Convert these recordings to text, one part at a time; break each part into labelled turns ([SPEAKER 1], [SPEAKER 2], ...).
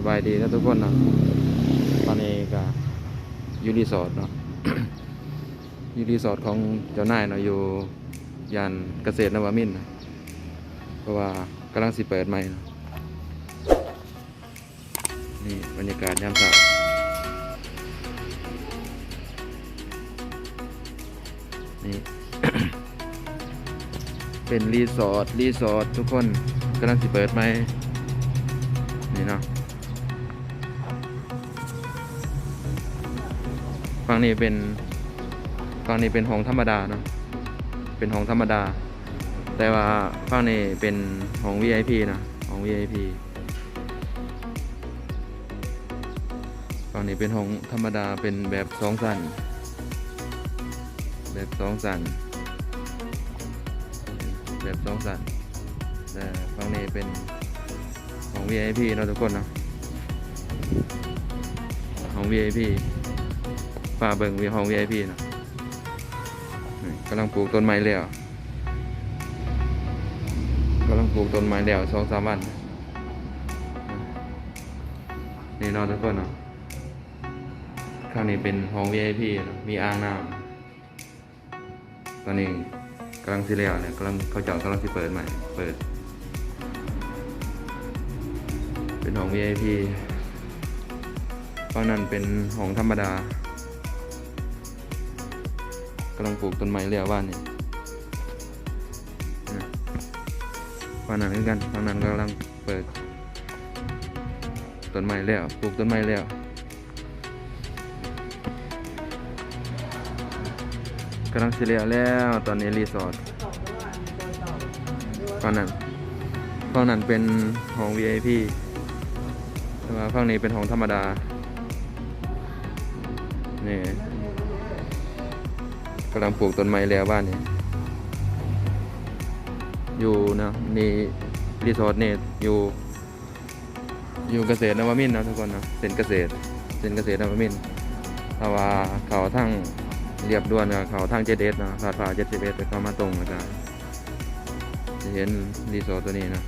[SPEAKER 1] สบายดีนะทุกคนเนาะตอนนี้ก็อยู่รีสอร์ทเนาะอยู่รีสอร์ทของเจ้านายเนาะอยู่ยานเกษตรนวมินนะเพราะว่ากำลังสิเปิดใหม่นะนี่บรรยากาศยามเช้านี่ เป็นรีสอร์ทรีสอร์ททุกคนกำลังสิเปิดใหม่นี่เนาะ ฝั่งนี้เป็นฝั่งนี้เป็นห้องธรรมดาเนาะเป็นห้องธรรมดา แต่ว่าฝั่งนี้เป็นห้อง VIP นะห้อง VIP ฝั่งนี้เป็นห้องธรรมดาเป็นแบบสองสันแบบสองสันแบบสองสันแต่ฝั่งนี้เป็นของ VIP เนาะทุกคนนะของ VIP ฝ่าเบิ่งวีของ VIP เนาะกำลังปลูกต้นไม้แล้วกำลังปลูกต้นไม้แล้วสองสามวันนี่นาะทุกคนเนาะข้างนี้เป็นห้อง VIP เนาะมีอ่างน้ำตอนนี้กำลังสิเลียวเนี่ยกำลังเขาเจากำลังสิเปิดใหม่ เปิด เป็นห้อง VIP ฝั่งนั้นเป็นห้องธรรมดา กำลังปลูกต้นไม้เลียวบ้านนี่ฝั่งนั้นคือกันฝั่งนั้นกำลังเปิดต้นไม้เลียวปลูกต้นไม้เลียวกำลังสิเลียวแล้วตอนนี้รีสอร์ทฝั่งนั้นฝั่งนั้นเป็นห้อง VIP แต่ว่าฝั่งนี้เป็นห้องธรรมดานี่ำลังปลูกต้นไม้แล้วบ้านนี้อยู่นะนี่รีสอร์ทเนี่อยู่ อยู่เกษตรนวมินนะทุกคนนะเส้นเกษตรเส้นเกษตรนวมินถ้าว่าเขาทั้งเรียบด่วนกับเขาทั้งเจเดสนะลาดพร้าวเจ็ดสิบเอ็ดไปเข้ามาตรงนะครับจะเห็นรีสอร์ทตัวนี้นะ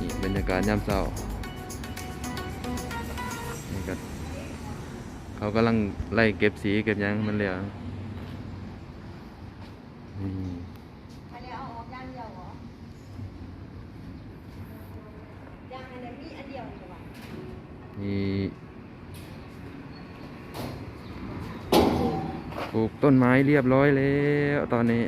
[SPEAKER 1] นี่บรรยากาศยามเช้านี่ก็ เขากำลังไล่เก็บสีเก็บหยังมันเหลือนี่
[SPEAKER 2] อันนี้เอาออกย่างเดียวเหรอย่างอันนี้มีอันเดียวดีกว่า
[SPEAKER 1] มีปลูกต้นไม้เรียบร้อยแล้วตอนนี้